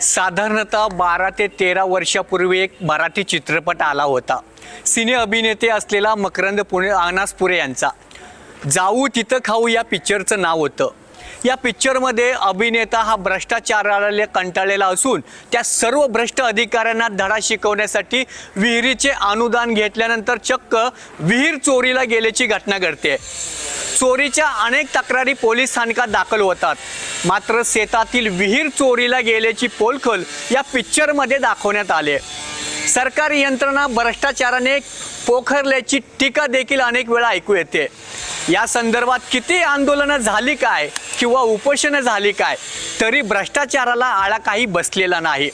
साधारणतः बारा ते तेरा वर्षापूर्वी एक मराठी चित्रपट आला होता. सिने अभिनेते असलेला मकरंद पुणे अनासपुरे यांचा. जाऊ तिथं खाऊ या पिक्चरचं नाव होतं. या पिक्चरमध्ये अभिनेता हा भ्रष्टाचाराला कंटाळलेला असून त्या सर्व भ्रष्ट अधिकाऱ्यांना धडा शिकवण्यासाठी विहिरीचे अनुदान घेतल्यानंतर चक्क विहीर चोरीला गेल्याची घटना घडते. चोरीच्या अनेक तक्रारी पोलीस स्थानकात दाखल होतात. मात्र शेतातील विहीर चोरीला गेल्याची पोलखल या पिक्चरमध्ये दाखवण्यात आले. सरकारी यंत्रणा भ्रष्टाचाराने पोखरल्याची टीका देखील अनेक वेळा ऐकू येते. या संदर्भात किती आंदोलनं झाली काय किंवा उपोषणं झाली काय तरी भ्रष्टाचाराला आळा काही बसलेला नाही.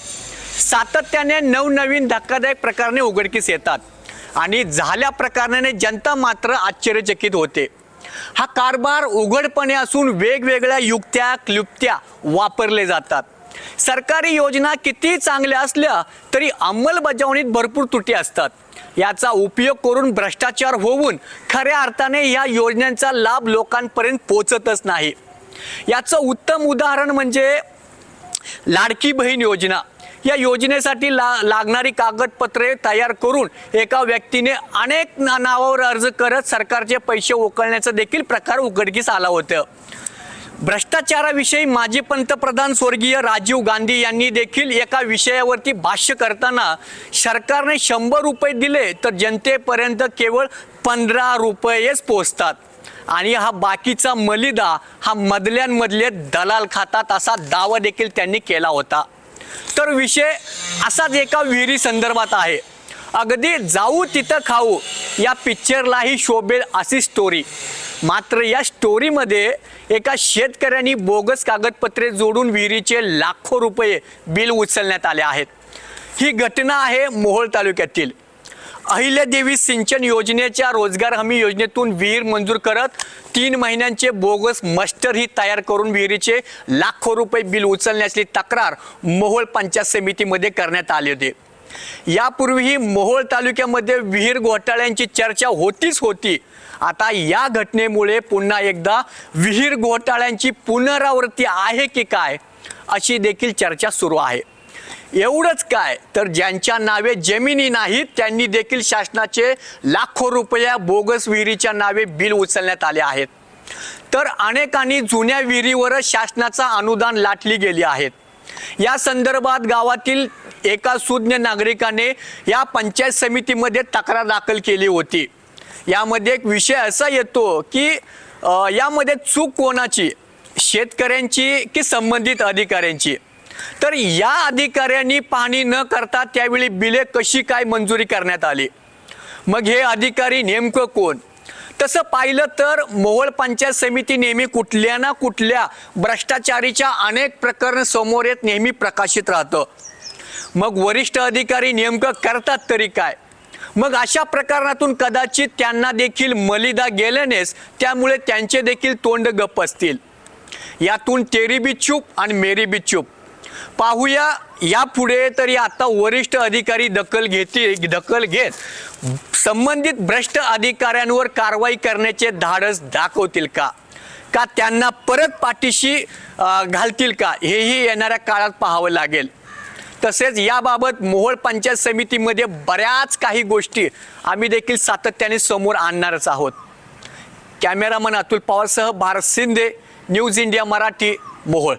सातत्याने नवनवीन धक्कादायक प्रकरणे उघडकीस येतात आणि झाल्या प्रकरणाने जनता मात्र आश्चर्यचकित होते. हा कारभार उघडपणे असून वेगवेगळ्या युक्त्या क्लुप्त्या वापरले जातात. सरकारी योजना किती चांगल्या असल्या तरी अंमलबजावणीत भरपूर त्रुटी असतात. याचा उपयोग करून भ्रष्टाचार होऊन खऱ्या अर्थाने या योजनांचा लाभ लोकांपर्यंत पोचतच नाही. याचं उत्तम उदाहरण म्हणजे लाडकी बहीण योजना. या योजनेसाठी ला लागणारी कागदपत्रे तयार करून एका व्यक्तीने अनेक ना- नावावर अर्ज करत सरकारचे पैसे उकळण्याचा देखील प्रकार उघडकीस आला होतं. भ्रष्टाचाराविषयी माजी पंतप्रधान स्वर्गीय राजीव गांधी यांनी देखील एका विषयावरती भाष्य करताना सरकारने शंभर रुपये दिले तर जनतेपर्यंत केवळ पंधरा रुपयेच पोचतात आणि हा बाकीचा मलिदा हा मधल्यांमधले दलाल खातात असा दावा देखील त्यांनी केला होता. तर विषय असाच एका विहिरी संदर्भात आहे. अगदी जाऊ तिथं खाऊ या पिक्चरलाही शोभेल अशी स्टोरी मात्र या स्टोरीमध्ये एका शेतकऱ्यांनी बोगस कागदपत्रे जोडून विहिरीचे लाखो रुपये बिल उचलण्यात आले आहेत. ही घटना आहे मोहोळ तालुक्यातील. अहिल्यादेवी सिंचन योजनेच्या रोजगार हमी योजनेतून विहीर मंजूर करत तीन महिन्यांचे बोगस मस्टर ही तयार करून विहिरीचे लाखो रुपये बिल उचलण्याची तक्रार मोहोळ पंचायत समितीमध्ये करण्यात आली होती. यापूर्वीही मोहोळ तालुक्यामध्ये विहीर घोटाळ्यांची चर्चा होतीच होती. आता या घटनेमुळे पुन्हा एकदा विहीर घोटाळ्यांची पुनरावृत्ती आहे की काय अशी देखील चर्चा सुरू आहे. एवढंच काय? तर ज्यांच्या नावे जमिनी नाहीत त्यांनी देखील शासनाचे लाखो रुपया बोगस विहिरीच्या नावे बिल उचलण्यात आले आहेत. तर अनेकांनी जुन्या विहिरीवरच शासनाचा अनुदान लाटली गेली आहेत. या संदर्भात गावातील एका सुज्ञ नागरिकाने या पंचायत समितीमध्ये तक्रार दाखल केली होती. यामध्ये एक विषय असा येतो की यामध्ये चूक कोणाची? शेतकऱ्यांची की संबंधित अधिकाऱ्यांची? तर या अधिकाऱ्यांनी पाहणी न करता त्यावेळी बिले कशी काय मंजुरी करण्यात आली? मग हे अधिकारी नेमकं कोण? तसं पाहिलं तर मोहोळ पंचायत समिती नेहमी कुठल्या ना कुठल्या भ्रष्टाचारीच्या अनेक प्रकरण समोर येत नेहमी प्रकाशित राहतं. मग वरिष्ठ अधिकारी नेमकं करतात तरी काय? मग अशा प्रकरणातून कदाचित त्यांना देखील मलिदा गेल्यानेच त्यामुळे त्यांचे देखील तोंड गप्प असतील. यातून तेरी बी चूप आणि मेरी बी चूप पाहूया यापुढे तरी आता वरिष्ठ अधिकारी दखल घेतील दखल घेत संबंधित भ्रष्ट अधिकाऱ्यांवर कारवाई करण्याचे धाडस दाखवतील का? का त्यांना परत पाठीशी घालतील का? हेही येणाऱ्या काळात पाहावं लागेल. तसेच याबाबत मोहोळ पंचायत समितीमध्ये बऱ्याच काही गोष्टी आम्ही देखील सातत्याने समोर आणणारच आहोत. कॅमेरामन अतुल पवारसह भारत शिंदे न्यूज इंडिया मराठी मोहोळ.